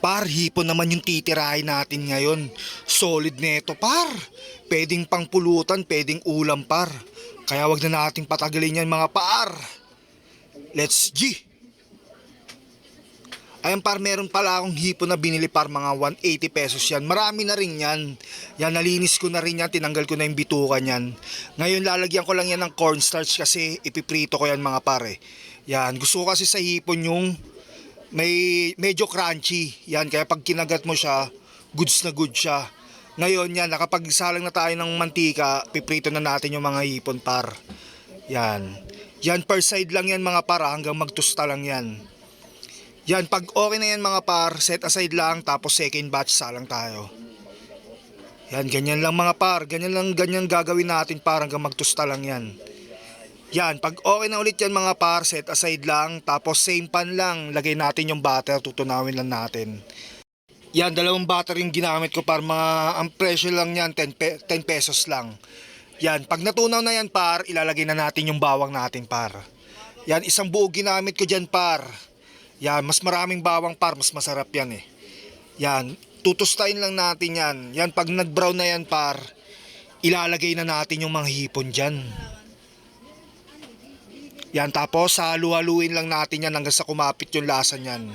Par, hipon naman yung titirahin natin ngayon. Solid neto, par. Pwedeng pangpulutan, pwedeng ulam, par. Kaya wag na nating patagalin yan, mga par. Let's G! Ayan par, meron pala akong hipon na binili par mga 180 pesos yan. Marami na rin yan. Yan, nalinis ko na rin yan. Tinanggal ko na yung bitukan yan. Ngayon lalagyan ko lang yan ng cornstarch kasi ipiprito ko yan mga pare. Yan, gusto ko kasi sa hipon yung may medyo crunchy. Yan, kaya pag kinagat mo siya, goods na good siya. Ngayon yan, nakapagsalang na tayo ng mantika, piprito na natin yung mga hipon par. Yan. Yan per side lang yan mga par ah, hanggang magtusta lang yan. Yan, pag okay na yan mga par, set aside lang tapos second batch salang tayo. Yan, ganyan lang mga par. Ganyan lang, ganyan gagawin natin par hanggang magtusta lang yan. Yan, pag okay na ulit yan mga par, set aside lang. Tapos same pan lang, lagay natin yung butter, tutunawin lang natin. Yan, dalawang butter yung ginamit ko par mga, ang presyo lang yan, 10, pe- 10 pesos lang. Yan, pag natunaw na yan par, ilalagay na natin yung bawang natin par. Yan, isang buo ginamit ko dyan par. Yan, mas maraming bawang par, mas masarap yan eh. Yan, tutustahin lang natin yan. Yan, pag nag-brown na yan par, ilalagay na natin yung mga hipon dyan. Yan, tapos halu-haluin lang natin yan hanggang sa kumapit yung lasa niyan.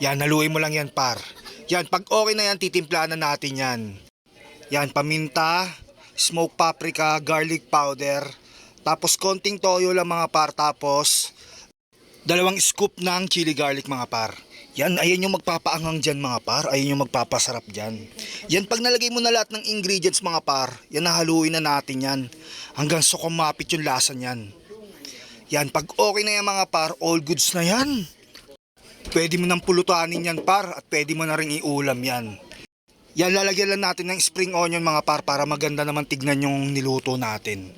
Yan, haluin mo lang yan par. Yan, pag okay na yan, titimplahan na natin yan. Yan, paminta, smoked paprika, garlic powder, tapos konting toyo lang mga par, tapos dalawang scoop ng chili garlic mga par. Yan, ayan yung magpapaangang dyan mga par, ayan yung magpapasarap dyan. Yan, pag nalagay mo na lahat ng ingredients mga par, yan nahaluin na natin yan. Hanggang sa kumapit yung lasa niyan. Yan, pag okay na yan mga par, all goods na yan. Pwede mo nang pulutanin yan par at pwede mo na rin iulam yan. Yan lalagyan lang natin ng spring onion mga par para maganda naman tignan yung niluto natin.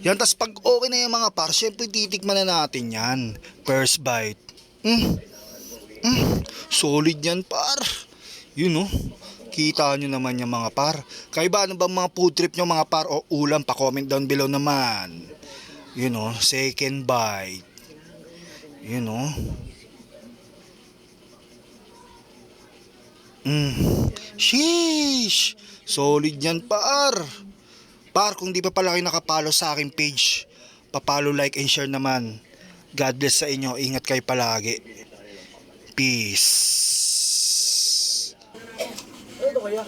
Yan tas pag okay na yung mga par, syempre titikman na natin yan. First bite. Mm. Mm. Solid yan par. Yun oh. Kita nyo naman yung mga par. Kaya ba ano ba mga food trip nyo mga par o ulam pa comment down below naman. Yun oh, second bite. Yun oh. Mm. Sheesh! Solid yan, par. Par, kung di pa pala kayo nakapalo sa aking page, papalo, like, and share naman. God bless sa inyo. Ingat kayo palagi. Peace. Ano kaya?